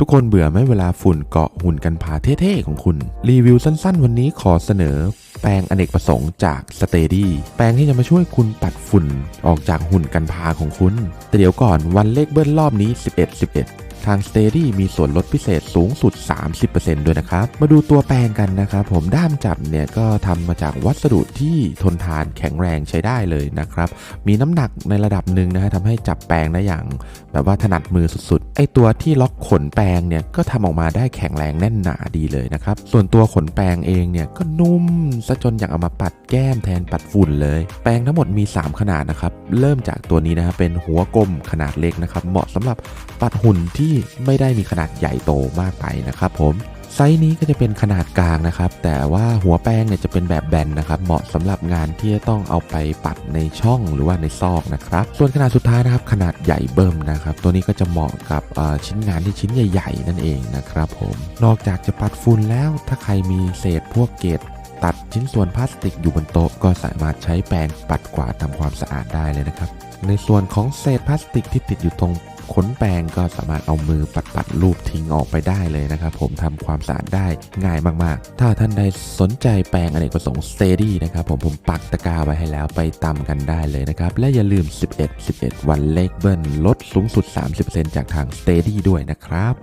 ทุกคนเบื่อไหมเวลาฝุ่นเกาะหุ่นกันพาเท่ๆของคุณ รีวิวสั้นๆ วันนี้ขอเสนอ แปรงอเนกประสงค์จากสเตดี้แปรงที่จะมาช่วยคุณปัดฝุ่นออกจากหุ่นกันพาของคุณแต่เดี๋ยวก่อนวันเลขเบิ้ลรอบนี้ 11 11 ทาง s t e d y มีส่วนลดพิเศษสูงสุด 30%ด้วยนะครับ มาดูตัวแปรงกันนะครับ ผมด้ามจับเนี่ยก็ทำมาจากวัสดุที่ทนทานแข็งแรงใช้ได้เลยนะครับ มีน้ำหนักในระดับหนึ่งนะฮะทำให้จับแปรงได้อย่าง แบบว่าถนัดมือสุดๆ ไอตัวที่ล็อกขนแปรงเนี่ยก็ทำออกมาได้แข็งแรงแน่นหนาดีเลยนะครับ ส่วนตัวขนแปรงเองเนี่ยก็นุ่มซะจนอยากเอามาปัดแก้มแทนปัดฝุ่นเลย แปรงทั้งหมดมี 3 ขนาดนะครับ เริ่มจากตัวนี้นะครับเป็นหัวกลมขนาดเล็กนะครับ เหมาะสำหรับปัดหุ่นที่ไม่ได้มีขนาดใหญ่โตมากไปนะครับผมไซส์นี้ก็จะเป็นขนาดกลางนะครับ แต่ว่าหัวแป้งเนี่ยจะเป็นแบบแบนนะครับ เหมาะสำหรับงานที่จะต้องเอาไปปัดในช่องหรือว่าในซอกนะครับ ส่วนขนาดสุดท้ายนะครับ ขนาดใหญ่เบิ่มนะครับ ตัวนี้ก็จะเหมาะกับชิ้นงานที่ชิ้นใหญ่ ๆ นั่นเองนะครับผม นอกจากจะปัดฝุ่นแล้ว ถ้าใครมีเศษพวกเกล็ดตัดชิ้นส่วนพลาสติกอยู่บนโต๊ะก็สามารถใช้แปรงปัดกวาดทำความสะอาดได้เลยนะครับ ในส่วนของเศษพลาสติกที่ติดอยู่ตรง ขนแปรงก็สามารถเอามือปัดปัดๆรูปทิ้งออกไปได้เลยนะครับผมทำความสะอาดได้ง่ายมากๆ ถ้าท่านใดสนใจแปรงอเนกประสงค์สเตดี้นะครับผมผมปักตะกร้าไว้ให้แล้วไปตากันได้เลยนะครับ และอย่าลืม 11 11 วันเลขเบิ้ลลดสูงสุด 30%จากทางสเตดี้ด้วยนะครับ